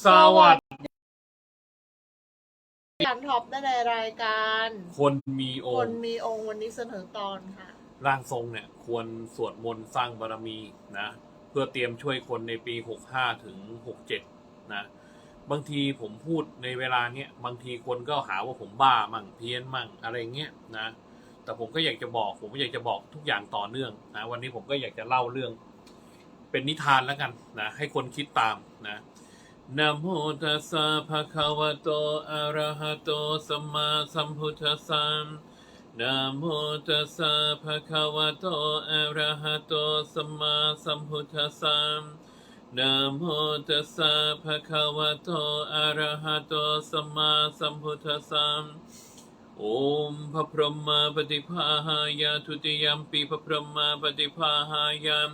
สวัสดีการท็อปได้ในรายการคนมีอคนค์มีองค์วันนี้เสนอตอนค่ะ ร่างทรงเนี่ย ควรสวดมนต์สร้างบารมีนะ เพื่อเตรียมช่วยคนในปี 65 ถึง 67 นะ บางทีผมพูดในเวลาเนี้ยบางทีคนก็หาว่าผมบ้ามั่งเพี้ยนมั่งอะไรเงี้ยนะ แต่ผมก็อยากจะบอก ผมก็อยากจะบอกทุกอย่างต่อเนื่องนะ วันนี้ผมก็อยากจะเล่าเรื่อง เป็นนิทานแล้วกันนะ ให้คนคิดตามนะ นะโมตัสสะภะคะวะโต อะระหะโต สัมมาสัมพุทธัสสะนะโมตัสสะภะคะวะโต อะระหะโต สัมมาสัมพุทธัสสะนะโมตัสสะภะคะวะโต อะระหะโต สัมมาสัมพุทธัสสะโอมพระพรหมปฏิภาหายาทุติยมปีพระพรหมปฏิภาหายาม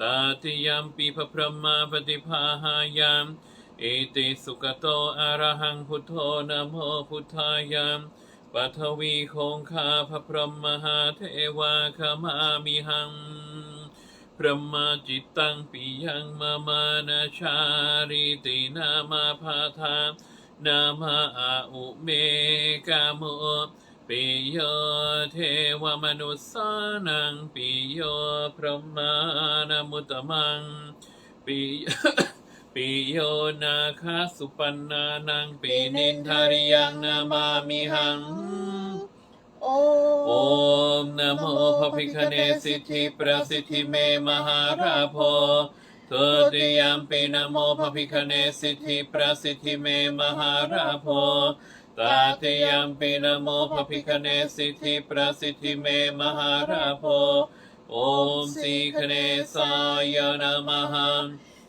ตาติยมปีพระพรหมปฏิภาหายาม อติสุกโตอะระหังพุทโธนะโมพุทธายามปัทวีคงคาพระพรหมหาเทวาคามามิหังพระมาจิตตังปิยังมามานาชาริตินามาพาทานามาอาอุเมกาโมปิโยเทวมนุสสานังปิโยพระมานามุตตมังปิโย ปิโยนาคาสุปันนานังปินินทาริยังนามามิหัง โอโอมนะโมพระพิคเนศสิทธิประสิทธิเมมหาราโพทุติยมปีนะโมพระพิคเนศสิทธิประสิทธิเมมหาราโพตาติยมปีนะโมพระพิคเนศสิทธิประสิทธิเมมหาราโพโอมสีคเนสายนะมหังโอมสีคเนสายนะมหัง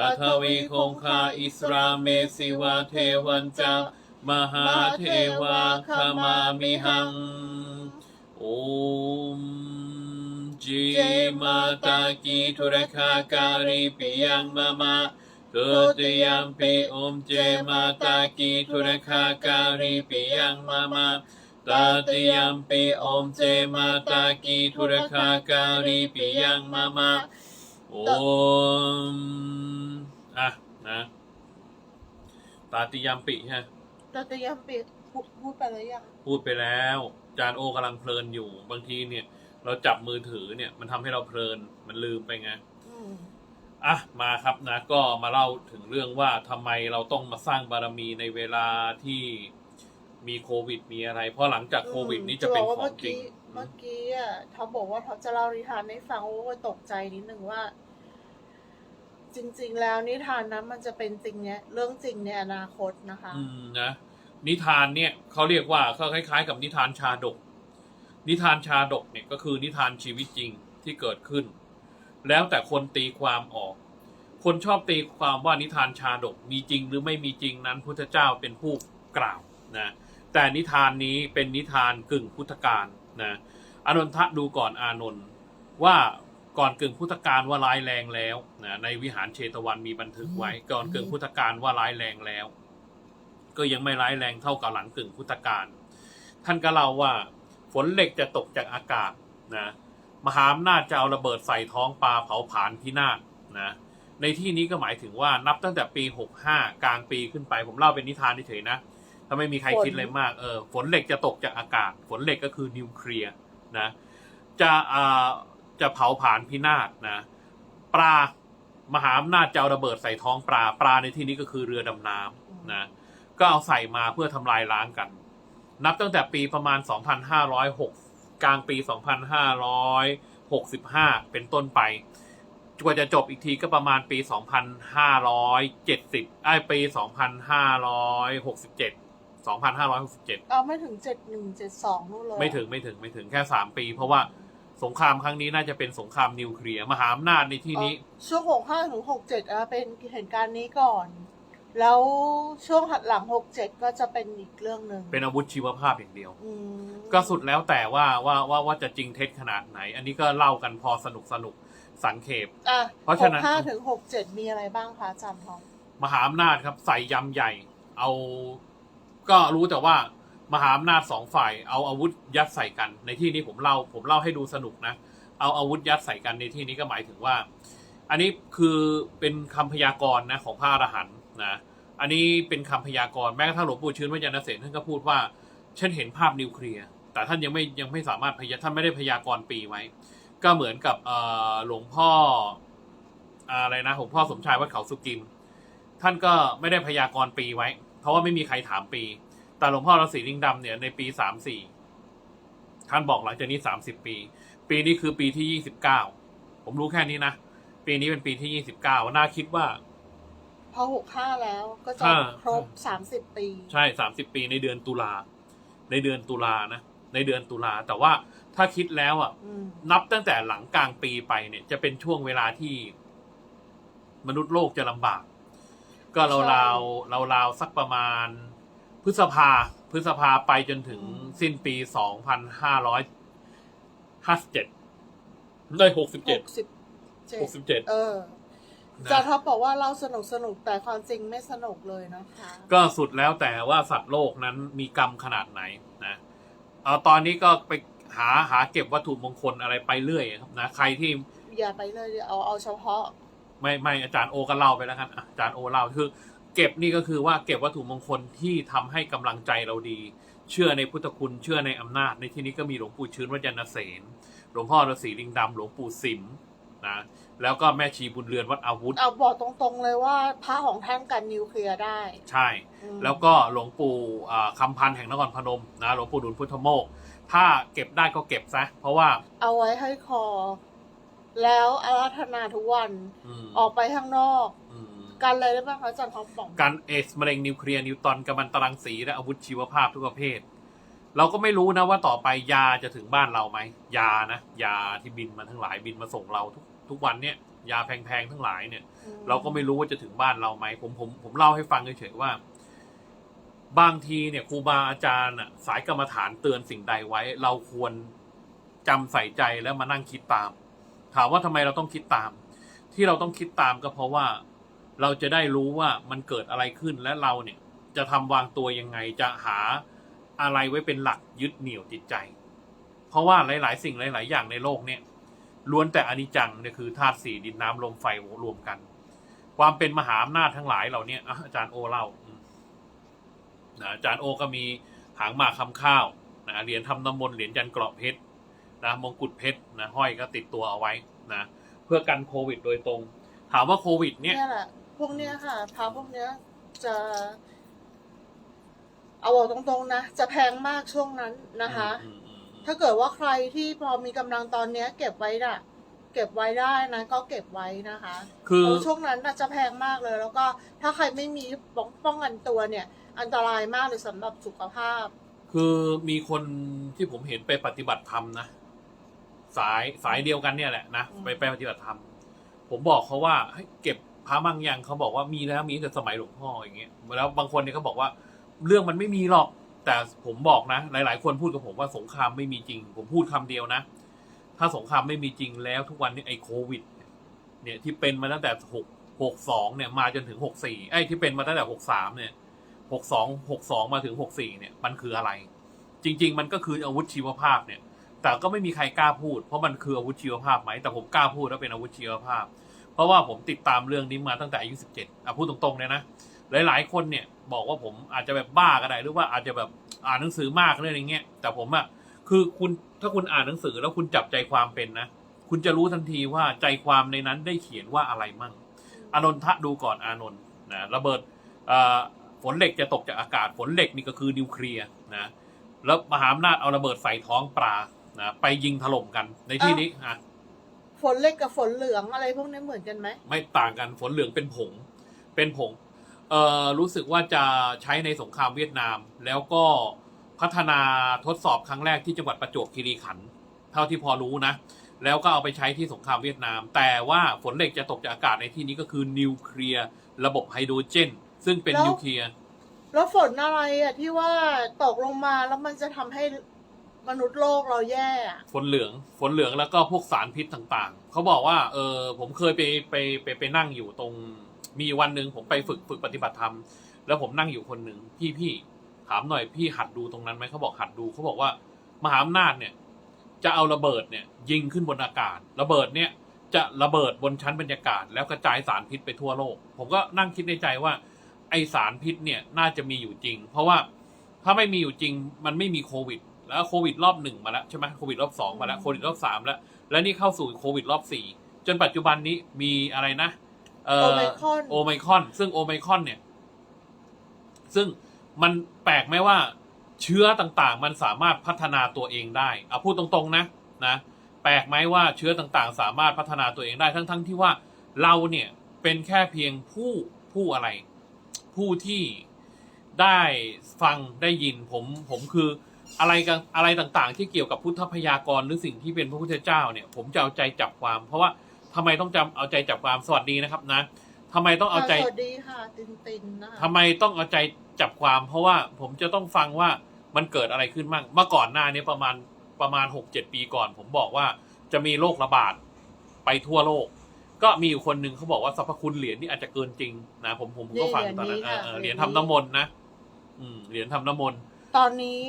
ปัทวีคงคาอิสราเมสิวะเทวันจามหาเทวาขมามิหังโอมจีมาตากีทุรคาการิปิยังมามาตุติยมปิโอมเจมาตากีทุรคาการิปิยังมามาตาติยมปิโอมเจมาตากีทุรคาการิปิยังมามาโอม อะนะตาติยมปิฮะตตยมปิดพูดพูดไปแล้วยังพูดไปแล้ว จานโอกำลังเพลินอยู่ บางทีเนี่ย เราจับมือถือเนี่ย มันทำให้เราเพลินมันลืมไปไง อืมอะมาครับนะก็มาเล่าถึงเรื่องว่าทำไมเราต้องมาสร้างบารมีในเวลาที่มีโควิดมีอะไร เพราะหลังจากโควิดนี้จะเป็นว่าของจริงเมื่อกี้อะเขาบอกว่าเขาจะเล่านิทานให้ฟังโอ้ยตกใจนิดนึงว่า จริง ๆ แล้วนิทานนั้นมันจะเป็นจริงเนี่ยเรื่องจริงในอนาคตนะคะ อืมนะนิทานเนี่ยเขาเรียกว่าเขาคล้าย ๆ กับนิทานชาดก นิทานชาดกเนี่ยก็คือนิทานชีวิตจริงที่เกิดขึ้น แล้วแต่คนตีความออก คนชอบตีความว่านิทานชาดกมีจริงหรือไม่มีจริงนั้นพุทธเจ้าเป็นผู้กล่าวนะแต่นิทานนี้เป็นนิทานกึ่งพุทธการนะอานนทะดูก่อนอานนท์ว่า ก่อนกึ่งพุทธการว่าร้ายแรงแล้วนะในวิหารเชตวันมีบันทึกไว้ ก่อนกึ่งพุทธการว่าร้ายแรงแล้ว ก็ยังไม่ร้ายแรงเท่ากับหลังกึ่งพุทธการท่านก็เล่าว่า ฝนเหล็กจะตกจากอากาศนะมหาอำนาจจะเอาระเบิดใส่ท้องปลาเผาผลาญพินาศนะในที่นี้ก็หมายถึงว่านับตั้งแต่ปี 65 กลางปีขึ้นไป ผมเล่าเป็นนิทานเฉยๆนะถ้าไม่มีใครฝนคิดอะไรมากเออฝนเหล็กจะตกจากอากาศ ฝนเหล็กก็คือนิวเคลียร์นะจะอ่า จะเผาผลาญพินาศนะ ปลามหาอำนาจจะเอาระเบิดใส่ท้องปลาปลาในที่นี้ก็คือเรือดำน้ำนะก็เอาใส่มาเพื่อทำลายล้างกัน นับตั้งแต่ปีประมาณ 2,506 กลางปี 2,565 เป็นต้นไปกว่าจะจบอีกทีก็ประมาณปี 2,570ไอ้ยปี 2,567 2,567 เอาไม่ถึงเจ็ดหนึ่งเจ็ดสองนู่นเลย ไม่ถึงไม่ถึงไม่ถึงแค่ 3 ปี เพราะว่า สงครามครั้งนี้น่าจะเป็นสงครามนิวเคลียร์มหาอำนาจในที่นี้อ๋อช่วงหกห้าถึงหกเจ็ดอะเป็นเหตุการณ์นี้ก่อน แล้วช่วงหัดหลังหกเจ็ดก็จะเป็นอีกเรื่องหนึ่งเป็นอาวุธชีวภาพอย่างเดียว อืมก็สุดแล้วแต่ว่าว่าว่าว่าจะจริงเท็จขนาดไหน อันนี้ก็เล่ากันพอสนุกสนุกสังเขป อะเพราะฉะนั้น หกห้าถึงหกเจ็ดมีอะไรบ้างคะอาจารย์ทองมหาอำนาจครับ ใส่ยำใหญ่ เอา ก็รู้แต่ว่า มหาอำนาจสองฝ่าย เอาอาวุธยัดใส่กัน ในที่นี้ผมเล่าผมเล่าให้ดูสนุกนะ เอาอาวุธยัดใส่กันในที่นี้ก็หมายถึงว่า อันนี้คือเป็นคำพยากรณ์นะของพระอรหันต์นะอันนี้เป็นคำพยากรณ์แม้กระทั่งหลวงปู่ชื้นวัจนเสนท่านก็พูดว่าฉันเห็นภาพนิวเคลียร์แต่ท่านยังไม่ยังไม่สามารถพยาท่านไม่ได้พยากรณ์ปีไว้ ก็เหมือนกับหลวงพ่ออะไรนะหลวงพ่อสมชายวัดเขาสุกิม ท่านก็ไม่ได้พยากรณ์ปีไว้ เพราะว่าไม่มีใครถามปี แต่หลวงพ่อฤาษีลิงดำเนี่ยในปีสามสี่ท่านบอกหลังจากนี้สามสิบปี ปีนี้คือปีที่ยี่สิบเก้าผมรู้แค่นี้นะ ปีนี้เป็นปีที่ยี่สิบเก้าน่าคิดว่า พอหกห้าแล้วก็จะอ่าครบสามสิบปี ใช่สามสิบปีในเดือนตุลา ในเดือนตุลานะ ในเดือนตุลา แต่ว่าถ้าคิดแล้วอะอืมนับตั้งแต่หลังกลางปีไปเนี่ย จะเป็นช่วงเวลาที่ มนุษย์โลกจะลำบาก ก็เราราวเราราวๆสักประมาณ พฤษภาพฤษภาไปจนถึงสิ้นปีสองพันห้าร้อยห้าสิบเจ็ดได้หกสิบหเจ็ดกสิบเจ็ดหกสิบเจ็ดเอออาจารย์ท็อปบอกว่าเราสนุกสนุกแต่ความจริงไม่สนุกเลยนะคะก็สุดแล้วแต่ว่าสัตว์โลกนั้นมีกรรมขนาดไหนนะเอาตอนนี้ก็ไปหาหาเก็บวัตถุมงคลอะไรไปเรื่อยครับนะใครที่อย่าไปเลยเอาเอาเฉพาะ ไม่ไม่อาจารย์โอก็เล่าไปแล้วกันอะอาจารย์โอเล่าคือ เก็บนี่ก็คือว่าเก็บวัตถุมงคลที่ทำให้กำลังใจเราดี เชื่อในพุทธคุณเชื่อในอำนาจ ในที่นี้ก็มีหลวงปู่ชื้นวัจนเสนหลวงพ่อฤาษีลิงดำหลวงปู่สิมนะแล้วก็แม่ชีบุญเรือนวัดอาวุธ เอาบอกตรงๆเลยว่าพระของท่านกันนิวเคลียร์ได้ ใช่อืมแล้วก็หลวงปู่อ่าคำพันธ์แห่งนครพนมนะหลวงปู่ดุลพุทธโมกข์ถ้าเก็บได้ก็เก็บซะ เพราะว่า เอาไว้ให้คอ แล้วอาราธนาทุกวันอืมออกไปข้างนอกอืม กันเลยได้บ้างคะอาจารย์ท็อปบอกการเอสมะเร็งนิวเคลียร์นิวตอนกัมมันตรังสีและอาวุธชีวภาพทุกประเภท เราก็ไม่รู้นะว่าต่อไปยาจะถึงบ้านเราไหมยานะยาที่บินมาทั้งหลายบินมาส่งเราทุกทุกวันเนี่ยยาแพงๆทั้งหลายเนี่ยอืมเราก็ไม่รู้ว่าจะถึงบ้านเราไหมผมผมผมเล่าให้ฟังเฉยๆว่า บางทีเนี่ยครูบาอาจารย์อะสายกรรมฐานเตือนสิ่งใดไว้ เราควรจำใส่ใจแล้วมานั่งคิดตาม ถามว่าทำไมเราต้องคิดตาม ที่เราต้องคิดตามก็เพราะว่า เราจะได้รู้ว่ามันเกิดอะไรขึ้นและเราเนี่ยจะทำวางตัวยังไงจะหาอะไรไว้เป็นหลักยึดเหนี่ยวจิตใจ เพราะว่าหลาย ๆ สิ่งหลาย ๆ อย่างในโลกเนี่ยล้วนแต่อนิจจังเนี่ยคือธาตุสี่ดินน้ำลมไฟรวมกัน ความเป็นมหาอำนาจทั้งหลายเหล่าเนี้ยอาจารย์โอเล่าอืมนะอาจารย์โอก็มีหางหมากคำข้าวนะเหรียญทำน้ำมนต์เหรียญจันกราะเพชรนะมงกุฎเพชรนะห้อยก็ติดตัวเอาไว้นะเพื่อกันโควิดโดยตรง ถามว่าโควิด เนี่ย พวกเนี้ยค่ะพระพวกเนี้ยจะเอาบอกตรงๆนะ จะแพงมากช่วงนั้นนะคะ อืมอืมอืมถ้าเกิดว่าใครที่พอมีกำลังตอนเนี้ย เก็บไว้น่ะ เก็บไว้ได้นะก็เก็บไว้นะคะคือ เพราะช่วงนั้นน่ะจะแพงมากเลย แล้วก็ถ้าใครไม่มีป้องป้องกันตัวเนี่ย อันตรายมากเลยสำหรับสุขภาพ คือมีคนที่ผมเห็นไปปฏิบัติธรรมนะ สายสายเดียวกันเนี่ยแหละนะอืม ไปไปปฏิบัติธรรม ผมบอกเขาว่าให้เก็บ พระมังยังเขาบอกว่ามีแล้วมีแต่สมัยหลวงพ่ออย่างเงี้ยแล้วบางคนเนี่ยเขาบอกว่า เรื่องมันไม่มีหรอก แต่ผมบอกนะ หลาย ๆ คนพูดกับผมว่าสงครามไม่มีจริง ผมพูดคำเดียวนะ ถ้าสงครามไม่มีจริงแล้วทุกวันนี้ไอ้โควิด เนี่ยที่เป็นมาตั้งแต่หกหกสองเนี่ยมาจนถึงหกสี่ไอ้ที่เป็นมาตั้งแต่หกสามเนี่ยหกสองหกสองมาถึงหกสี่เนี่ยมันคืออะไร จริง ๆ มันก็คืออาวุธชีวภาพเนี่ย แต่ก็ไม่มีใครกล้าพูด เพราะมันคืออาวุธชีวภาพไหมแต่ผมกล้าพูดว่าเป็นอาวุธชีวภาพ เพราะว่าผมติดตามเรื่องนี้มาตั้งแต่อายุสิบเจ็ดอะพูดตรงๆเลยนะหลายๆ คนเนี่ยบอกว่าผมอาจจะแบบบ้าก็ได้หรือว่าอาจจะแบบอ่านหนังสือมากเรื่องอย่างเงี้ยแต่ผมอะคือคุณถ้าคุณอ่านหนังสือแล้วคุณจับใจความเป็นนะคุณจะรู้ทันทีว่าใจความในนั้นได้เขียนว่าอะไรมั่ง อานนทะดูก่อนอานนท์นะระเบิดอ่อฝนเหล็กจะตกจากอากาศฝนเหล็กนี่ก็คือนิวเคลียร์นะแล้วมหาอำนาจเอาระเบิดใส่ท้องปลานะไปยิงถล่มกันในที่นี้อะ ฝนเล็กกับฝนเหลืองอะไรพวกนี้เหมือนกันไหม ไม่ต่างกันฝนเหลืองเป็นผง เป็นผง เอ่อรู้สึกว่าจะใช้ในสงครามเวียดนาม แล้วก็พัฒนาทดสอบครั้งแรกที่จังหวัดประจวบคีรีขันธ์เท่าที่พอรู้นะ แล้วก็เอาไปใช้ที่สงครามเวียดนาม แต่ว่าฝนเหล็กจะตกจากอากาศในที่นี้ก็คือนิวเคลียร์ระบบไฮโดรเจน ซึ่งเป็นแล้ว นิวเคลียร์ แล้วฝนอะไรอะที่ว่าตกลงมาแล้วมันจะทำให้ มนุษย์โลกเราแย่อะฝนเหลืองฝนเหลืองแล้วก็พวกสารพิษต่างๆ เขาบอกว่า เออผมเคยไปไปไปไปนั่งอยู่ตรง มีวันหนึ่งผมไปฝึกฝึกปฏิบัติธรรม แล้วผมนั่งอยู่คนหนึ่งพี่พี่ถามหน่อยพี่หัดดูตรงนั้นไหมเขาบอกหัดดูเขาบอกว่ามหาอำนาจเนี่ย จะเอาระเบิดเนี่ย ยิงขึ้นบนอากาศ ระเบิดเนี่ยจะระเบิดบนชั้นบรรยากาศ แล้วกระจายสารพิษไปทั่วโลก ผมก็นั่งคิดในใจว่า ไอสารพิษเนี่ยน่าจะมีอยู่จริง เพราะว่าถ้าไม่มีอยู่จริง มันไม่มีโควิด แล้วโควิดรอบหนึ่งมาแล้วใช่ไหมโควิดรอบสองมาแล้วโควิดรอบสามแล้ว แล้วนี่เข้าสู่โควิดรอบสี่จนปัจจุบันนี้มีอะไรนะเโอไมครอนโอไมครอน ซึ่งโอไมครอนเนี่ย ซึ่งมันแปลกไหมว่าเชื้อต่างๆ มันสามารถพัฒนาตัวเองได้เอาพูดตรงๆนะนะ แปลกไหมว่าเชื้อต่างๆ สามารถพัฒนาตัวเองได้ทั้ง ๆ ที่ว่าเราเนี่ยเป็นแค่เพียงผู้ผู้อะไร ผู้ที่ได้ฟังได้ยินผมผมคือ อะไรกันอะไรต่างๆ ที่เกี่ยวกับพุทธพยากรณ์หรือสิ่งที่เป็นพระพุทธเจ้าเนี่ย ผมจะเอาใจจับความ เพราะว่าทำไมต้องจำเอาใจจับความสวัสดีนะครับนะทำไมต้องเอาใจสวัสดีค่ะตินตินนะคะทำไมต้องเอาใจจับความ เพราะว่าผมจะต้องฟังว่ามันเกิดอะไรขึ้นบ้างเมื่อก่อนหน้านี้ประมาณประมาณหกเจ็ดปีก่อน ผมบอกว่าจะมีโรคระบาดไปทั่วโลก ก็มีอยู่คนหนึ่งเขาบอกว่าสรรพคุณเหรียญนี่อาจจะเกินจริงนะผมผมก็ฟังตอนนั้นเออเออเหรียญทำน้ำมนต์นะอืมเหรียญทำน้ำมนต์ตอนนี้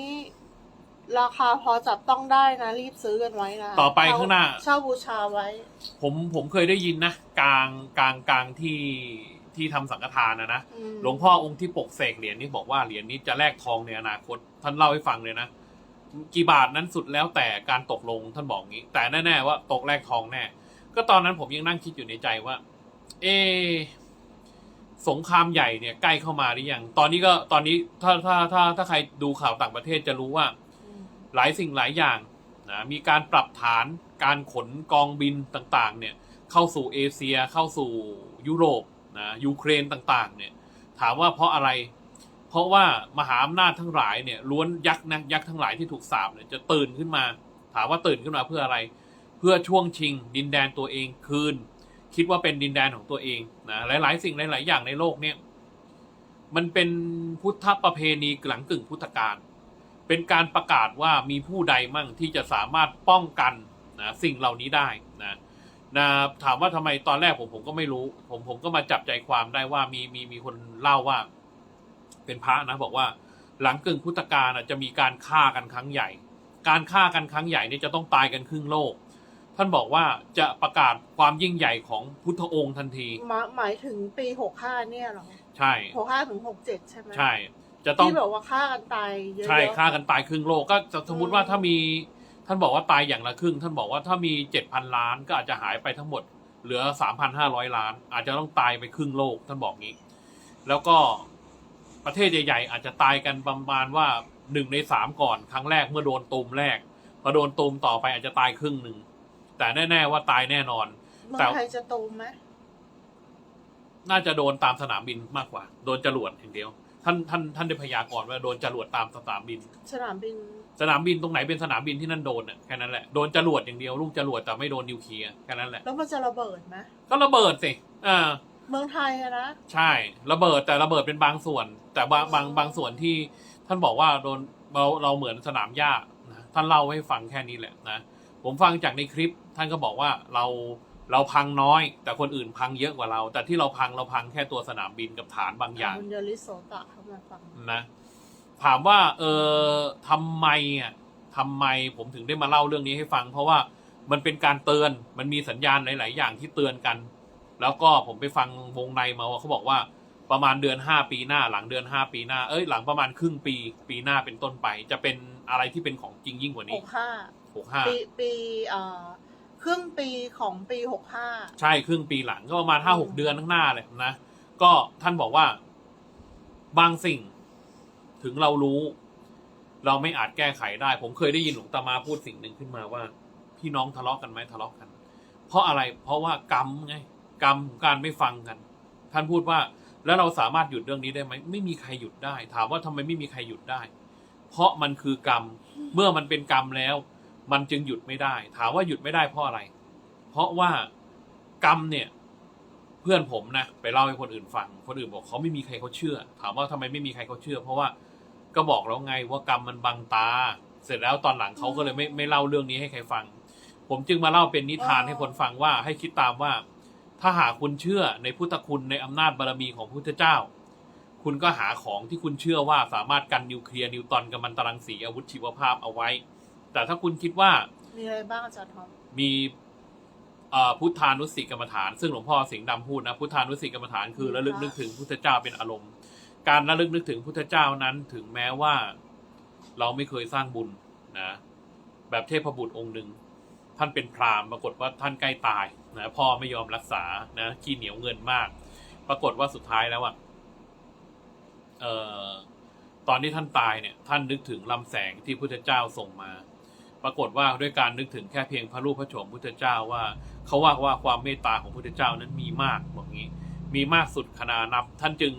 ราคาพอจับต้องได้นะ รีบซื้อกันไว้นะต่อไปข้างหน้า เช่าบูชาไว้ ผมผมเคยได้ยินนะกลางกลางกลางที่ที่ทำสังฆทานนะนะอืมหลวงพ่อองค์ที่ปกเสกเหรียญนี้บอกว่าเหรียญนี้จะแลกทองในอนาคต ท่านเล่าให้ฟังเลยนะกี่บาทนั้นสุดแล้วแต่การตกลงท่านบอกงี้ แต่แน่ๆว่าตกแลกทองแน่ก็ตอนนั้นผมยังนั่งคิดอยู่ในใจว่า เอะสงครามใหญ่เนี่ยใกล้เข้ามาหรือยังตอนนี้ก็ตอนนี้ถ้าถ้าถ้าถ้าใครดูข่าวต่างประเทศจะรู้ว่าอืม หลายสิ่งหลายอย่างนะมีการปรับฐานการขนกองบินต่างๆเนี่ยเข้าสู่เอเชียเข้าสู่ยุโรปนะยูเครนต่างๆเนี่ยถามว่าเพราะอะไร เพราะว่ามหาอำนาจทั้งหลายเนี่ยล้วนยักษ์นะยักษ์ทั้งหลายที่ถูกสาปเนี่ยจะตื่นขึ้นมา ถามว่าตื่นขึ้นมาเพื่ออะไร เพื่อช่วงชิง ดินแดนตัวเองคืน คิดว่าเป็นดินแดนของตัวเองนะหลาย ๆ สิ่งหลาย ๆ อย่างในโลกเนี่ยมันเป็นพุทธประเพณีหลังกึ่งพุทธกาล เป็นการประกาศว่ามีผู้ใดมั่งที่จะสามารถป้องกันนะสิ่งเหล่านี้ได้นะนะถามว่าทำไมตอนแรกผมผมก็ไม่รู้ ผมผมก็มาจับใจความได้ว่ามีมีมีคนเล่าว่า เป็นพระนะ บอกว่า หลังกึ่งพุทธกาลน่ะจะมีการฆ่ากันครั้งใหญ่ การฆ่ากันครั้งใหญ่เนี่ยจะต้องตายกันครึ่งโลก ท่านบอกว่าจะประกาศความยิ่งใหญ่ของพุทธองค์ทันที หมายหมายถึงปีหกห้าเนี่ยเหรอ ใช่หกห้าถึงหกเจ็ดใช่ไหมใช่ จะต้องที่แบบว่าฆ่ากันตายเยอะๆใช่ฆ่ากันตายครึ่งโลกก็จะสมมติว่าถ้ามีท่านบอกว่าตายอย่างละครึ่ง ท่านบอกว่าถ้ามีเจ็ดพันล้านก็อาจจะหายไปทั้งหมด เหลือสามพันห้าร้อยล้าน อาจจะต้องตายไปครึ่งโลกท่านบอกงี้ แล้วก็ประเทศใหญ่ๆอาจจะตายกันประมาณว่าหนึ่งในสามก่อนครั้งแรกเมื่อโดนตูมแรกพอโดนตูมต่อไปอาจจะตายครึ่งหนึ่งแต่แน่ๆว่าตายแน่นอน เมือแต่งไทยจะตูมไหมน่าจะโดนตามสนามบินมากกว่า โดนจรวดอย่างเดียว ท่านท่านท่านได้พยากรณ์ว่าโดนจรวดตามสนามบิน สนามบิน สนามบินตรงไหนเป็นสนามบินที่นั่นโดนน่ะแค่นั้นแหละโดนจรวดอย่างเดียวลูกจรวดแต่ไม่โดนนิวเคลียร์แค่นั้นแหละแล้วมันจะระเบิดไหมก็ระเบิดสิอ่าเมืองไทยอะนะใช่ระเบิดแต่ระเบิดเป็นบางส่วน แต่บางบางบางส่วนที่ท่านบอกว่าโดนเราเราเหมือนสนามหญ้านะท่านเล่าให้ฟังแค่นี้แหละนะผมฟังจากในคลิปท่านก็บอกว่าเรา เราพังน้อย แต่คนอื่นพังเยอะกว่าเรา แต่ที่เราพังเราพังแค่ตัวสนามบินกับฐานบางอย่างคุณยริโซตะเข้ามาฟังนะถามว่า เออทำไมอะทำไมผมถึงได้มาเล่าเรื่องนี้ให้ฟัง เพราะว่ามันเป็นการเตือนมันมีสัญญาณหลาย ๆ อย่างที่เตือนกัน แล้วก็ผมไปฟังวงในมาว่าเขาบอกว่าประมาณเดือนห้าปีหน้า หลังเดือนห้าปีหน้า เอ้ยหลังประมาณครึ่งปี ปีหน้าเป็นต้นไป จะเป็นอะไรที่เป็นของจริงยิ่งกว่าหนี้กห้าหกห้าปีปีเอ่อ ครึ่งปีของปีหกห้าใช่ครึ่งปีหลังก็ประมาณห้าหกเดือนข้างหน้าเลยนะ ก็ท่านบอกว่า บางสิ่งถึงเรารู้ เราไม่อาจแก้ไขได้ ผมเคยได้ยินหลวงตามาพูดสิ่งหนึ่งขึ้นมาว่า พี่น้องทะเลาะกันไหมทะเลาะกัน เพราะอะไรเพราะว่ากรรมไงกรรมของการไม่ฟังกัน ท่านพูดว่าแล้วเราสามารถหยุดเรื่องนี้ได้ไหมไม่มีใครหยุดได้ ถามว่าทำไมไม่มีใครหยุดได้ เพราะมันคือกรรม เมื่อมันเป็นกรรมแล้ว มันจึงหยุดไม่ได้ ถามว่าหยุดไม่ได้เพราะอะไร เพราะว่ากรรมเนี่ย เพื่อนผมนะไปเล่าให้คนอื่นฟัง คนอื่นบอกเขาไม่มีใครเขาเชื่อ ถามว่าทำไมไม่มีใครเขาเชื่อ เพราะว่าก็บอกแล้วไงว่ากรรมมันบังตา เสร็จแล้วตอนหลังเขาก็เลยไม่ไม่เล่าเรื่องนี้ให้ใครฟัง ผมจึงมาเล่าเป็นนิทานให้คนฟังว่าให้คิดตามว่า ถ้าหากคุณเชื่อในพุทธคุณในอำนาจบารมีของพุทธเจ้า คุณก็หาของที่คุณเชื่อว่าสามารถกันนิวเคลียร์นิวตอนกัมมันตรังสีอาวุธชีวภาพเอาไว้ แต่ถ้าคุณคิดว่ามีอะไรบ้างอาจารย์ท็อปมีเอ่อพุทธานุสติกรรมฐาน ซึ่งหลวงพ่อสิงห์ดำพูดนะพุทธานุสติกรรมฐานคือระลึกนึกถึงพุทธเจ้าเป็นอารมณ์ การระลึกนึกถึงพุทธเจ้านั้นถึงแม้ว่าเราไม่เคยสร้างบุญนะแบบเทพบุตรองค์หนึ่งท่านเป็นพราหมณ์ปรากฏว่าท่านใกล้ตายนะพ่อไม่ยอมรักษานะขี้เหนียวเงินมาก ปรากฏว่าสุดท้ายแล้วอะเอ่อตอนที่ท่านตายเนี่ย ท่านนึกถึงลำแสงที่พุทธเจ้าส่งมา ปรากฏว่าด้วยการนึกถึงแค่เพียงพระรูปพระโฉมพุทธเจ้าว่าเขาว่าว่าความเมตตาของพุทธเจ้านั้นมีมากบอกงี้ มีมากสุดขนานับ ท่านจึง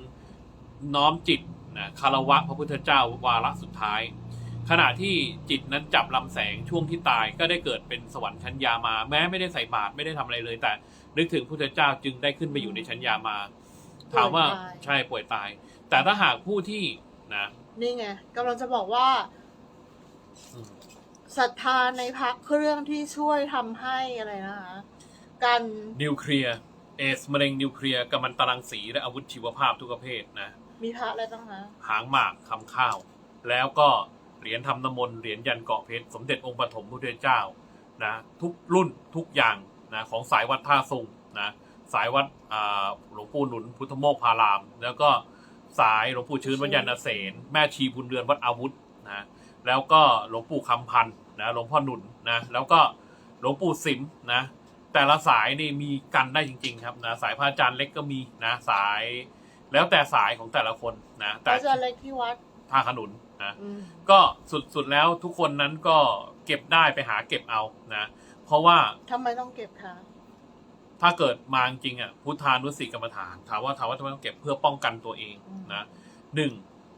น้อมจิตนะคารวะพระพุทธเจ้าวาระสุดท้าย ขณะที่จิตนั้นจับลำแสงช่วงที่ตายก็ได้เกิดเป็นสวรรค์ชั้นยามา แม้ไม่ได้ใส่บาตรไม่ได้ทำอะไรเลย แต่นึกถึงพุทธเจ้าจึงได้ขึ้นไปอยู่ในชั้นยามา ถามว่าใช่ป่วยตาย แต่ถ้าหากผู้ที่นะนี่ไงกำลังจะบอกว่าอืม ศรัทธาในพักเครื่องที่ช่วยทำให้อะไรนะคะกันนิวเคลียร์เอสมะเร็งนิวเคลียร์กัมมันตรังสี และอาวุธชีวภาพทุกประเภทนะ มีพระอะไรบ้างคะหางหมากคำข้าว แล้วก็เหรียญทำน้ำมนต์เหรียญยันเกาะเพชรสมเด็จองค์ปฐมพุทธเจ้านะทุกรุ่นทุกอย่างนะของสายวัดท่าซุงนะสายวัดอ่าหลวงปู่หนุนพุทธโมกข์พาราม แล้วก็สายหลวงปู่ชื้นวัดยันเสนแม่ชีบุญเรือนวัดอาวุธนะ แล้วก็หลวงปู่คำพันธ์นะหลวงพ่อหนุนนะแล้วก็หลวงปู่สิมนะแต่ละสายนี่มีกันได้จริง ๆ ครับนะสายพระอาจารย์เล็กก็มีนะสายแล้วแต่สายของแต่ละคนนะแต่อาจารย์เล็กที่วัดท่าขนุนนะอืมก็สุดสุดแล้วทุกคนนั้นก็เก็บได้ไปหาเก็บเอานะเพราะว่าทำไมต้องเก็บคะถ้าเกิดมาจริงๆอะพุทธานุสติกรรมฐานถามว่าถามว่าทำไมต้องเก็บเพื่อป้องกันตัวเองนะหนึ่ง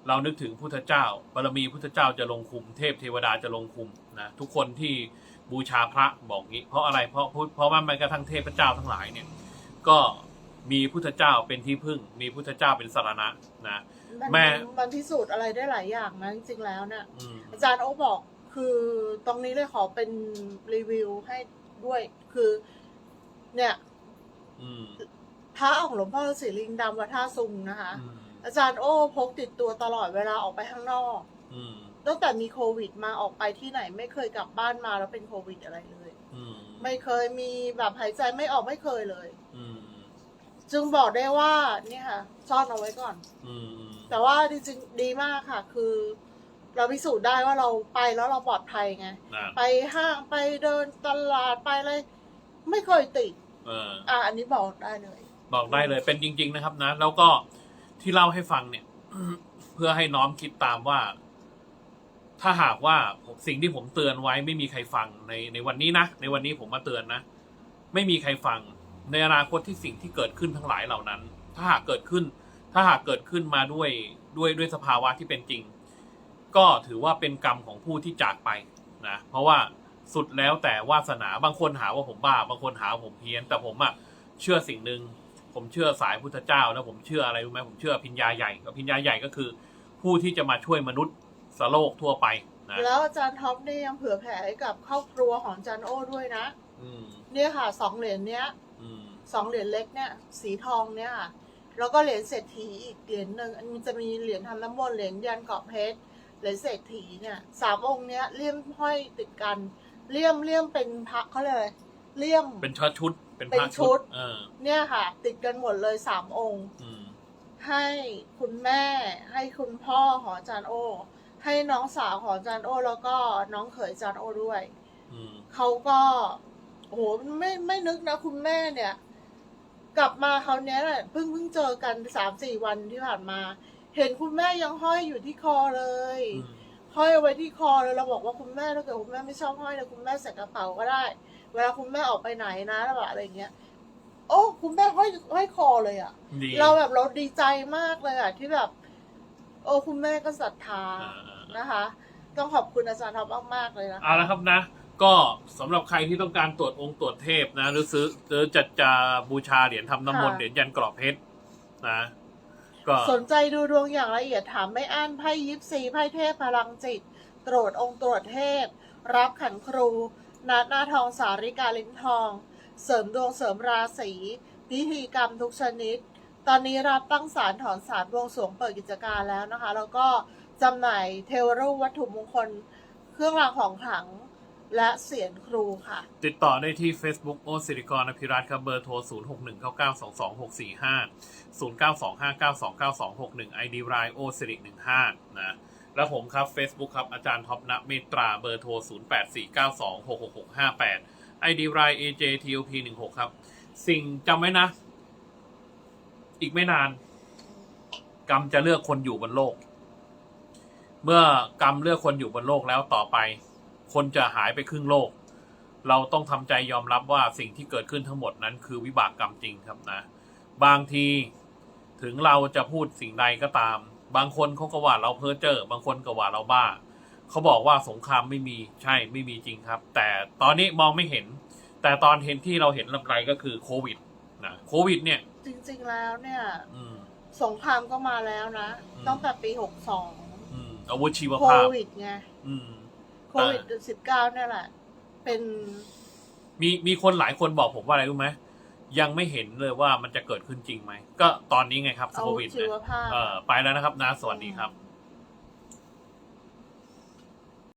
เรานึกถึงพุทธเจ้า บารมีพุทธเจ้าจะลงคุม เทพเทวดาจะลงคุมนะทุกคนที่บูชาพระบอกงี้ เพราะอะไรเพราะเพราะเพราะว่ามันกระทั่งเทพเจ้าทั้งหลายเนี่ยก็มีพุทธเจ้าเป็นที่พึ่ง มีพุทธเจ้าเป็นสารณะนะมันแม่มันพิสูจน์อะไรได้หลายอย่างนะจริงๆแล้วเนี่ยอืมอาจารย์โอ๊คบอกคือตรงนี้เลยขอเป็นรีวิวให้ด้วยคือ เนี่ยอืมพระของหลวงพ่อฤาษีลิงดำวัดท่าซุงนะคะ อืม อาจารย์โอ้พกติดตัวตลอดเวลาออกไปข้างนอก อืม ตั้งแต่มีโควิดมาออกไปที่ไหน ไม่เคยกลับบ้านมาแล้วเป็นโควิดอะไรเลย อืม ไม่เคยมีแบบหายใจไม่ออกไม่เคยเลย อืม จึงบอกได้ว่าเนี่ยค่ะซ่อนเอาไว้ก่อน อืม แต่ว่าจริงๆดีมากค่ะ คือ เราพิสูจน์ได้ว่าเราไปแล้วเราปลอดภัยไงนะไปห้างไปเดินตลาดไปเลยไม่เคยติด เออ อะอันนี้บอกได้เลย บอกได้เลยเป็นจริง ๆ นะครับนะ แล้วก็ ที่เล่าให้ฟังเนี่ย เพื่อให้น้อมคิดตามว่า ถ้าหากว่าสิ่งที่ผมเตือนไว้ ไม่มีใครฟังในในวันนี้นะในวันนี้ผมมาเตือนนะไม่มีใครฟัง ในอนาคตที่สิ่งที่เกิดขึ้นทั้งหลายเหล่านั้น ถ้าหากเกิดขึ้น ถ้าหากเกิดขึ้นมาด้วยด้วยด้วยสภาวะที่เป็นจริง ก็ถือว่าเป็นกรรมของผู้ที่จากไปนะเพราะว่าสุดแล้วแต่วาสนาบางคนหาว่าผมบ้า บางคนหาว่าผมเพี้ยน แต่ผมอะเชื่อสิ่งหนึ่ง ผมเชื่อสายพุทธเจ้านะผมเชื่ออะไรรู้ไหมผมเชื่อพิญญาใหญ่กับพิญญาใหญ่ก็คือ ผู้ที่จะมาช่วยมนุษย์สโลกทั่วไปนะแล้วอาจารย์ท็อปนี่ยังเผื่อแผ่ให้กับครอบครัวของอาจารย์โอ้ด้วยนะอืมเนี่ยค่ะสองเหรียญเนี้ยอืมสองเหรียญเล็กเนี่ย สีทองเนี่ยค่ะแล้วก็เหรียญเศรษฐีอีกเหรียญหนึ่งอันมันจะมีเหรียญทำน้ำมนต์เหรียญยันเกาะเพชรเหรียญเศรษฐีเนี่ยสามองค์เนี้ยเลี่ยมห้อยติดกันเลี่ยมเลี่ยมเป็นพระเขาเลยกอะไร เลี่ยม เป็นชุดชุด เป็นเป็นพระชุชุด ดเออเนี่ยค่ะ ติดกันหมดเลยสามองค์ อืมให้คุณแม่ ให้คุณพ่อของอาจารย์โอ ให้น้องสาวของอาจารย์โอ แล้วก็น้องเขยอาจารย์โอด้วย อืมเขาก็โอ้โหไม่ไม่นึกนะคุณแม่เนี่ย กลับมาเขาวเนี้ยแหละเพิ่งเพิ่งเจอกันสามสี่วันที่ผ่านมา เห็นคุณแม่ยังห้อยอยู่ที่คอเลยอืมห้อยเอาไว้ที่คอเลยเราบอกว่าคุณแม่ถ้าเกิดคุณแม่ไม่ชอบห้อยเนี่ยคุณแม่ใส่กระเป๋าก็ได้ เวลาคุณแม่ออกไปไหนนะแล้วแบบอะไรเงี้ย โอ้ คุณแม่ห้อยห้อยคอเลยอะดีเราแบบเราดีใจมากเลยอะที่แบบ โอ้คุณแม่ก็ศรัทธาอ่าอ่า นะคะ ต้องขอบคุณอาจารย์ท็อปมากๆเลยนะคะ เอาละครับนะ ก็สำหรับใครที่ต้องการตรวจองค์ตรวจเทพนะ หรือซื้อหรือจะจะบูชาเหรียญทำน้ำมนต์ค่ะ เหรียญยันกรอบเพชรนะ ก็สนใจดูดวงอย่างละเอียดถามไม่อั้นไพ่ยิปซีไพ่เทพพลังจิต ตรวจองค์ตรวจเทพ รับขันครู นัดหน้าทองสาริกาลิ้นทอง เสริมดวงเสริมราศีพิธีกรรมทุกชนิด ตอนนี้รับตั้งศาลถอนศาลบวงสรวงเปิดกิจการแล้วนะคะ แล้วก็จำหน่ายเทวรูปวัตถุมงคล เครื่องรางของขลังและเสียงครูค่ะ ติดต่อได้ที่ Facebook โอสิริกรอภิรัตน์ครับเบอร์โทร 0 6 1 9 9 2 2 6 4 5 0 9 2 5 9 2 9 2 6 1 ID รายโอสิริ15นะ แล้วผมครับ Facebook ครับ อาจารย์ท็อปณเมตราเบอร์โทร 0 8 4 9 2 6 6 6 5 8 ID ราย AJTOP 16 ครับ สิ่งจำไว้นะ อีกไม่นาน กรรมจะเลือกคนอยู่บนโลก เมื่อกรรมเลือกคนอยู่บนโลกแล้วต่อไป คนจะหายไปครึ่งโลก เราต้องทำใจยอมรับว่าสิ่งที่เกิดขึ้นทั้งหมดนั้นคือวิบากกรรมจริงครับนะ บางทีถึงเราจะพูดสิ่งใดก็ตาม บางคนเขาก็ว่าเราเพ้อเจ้อบางคนก็ว่าเราบ้า เขาบอกว่าสงครามไม่มีใช่ไม่มีจริงครับ แต่ตอนนี้มองไม่เห็น แต่ตอนเห็นที่เราเห็นลำไรก็คือโควิดนะโควิด เนี่ย จริงๆแล้วเนี่ยอืม สงครามก็มาแล้วนะอืม ตั้งแต่ปีอืมอาวุธชี62วโคภาพ วิดไงอืม โควิด19เนี่ยแหละ เป็นมีมีคนหลายคนบอกผมว่าอะไรรู้ไหม ยังไม่เห็นเลยว่ามันจะเกิดขึ้นจริงไหม ก็ตอนนี้ไงครับอาโควุธวิดชีเนี่ยวภาพ เออไปแล้วนะครับนะสวัสดีครับ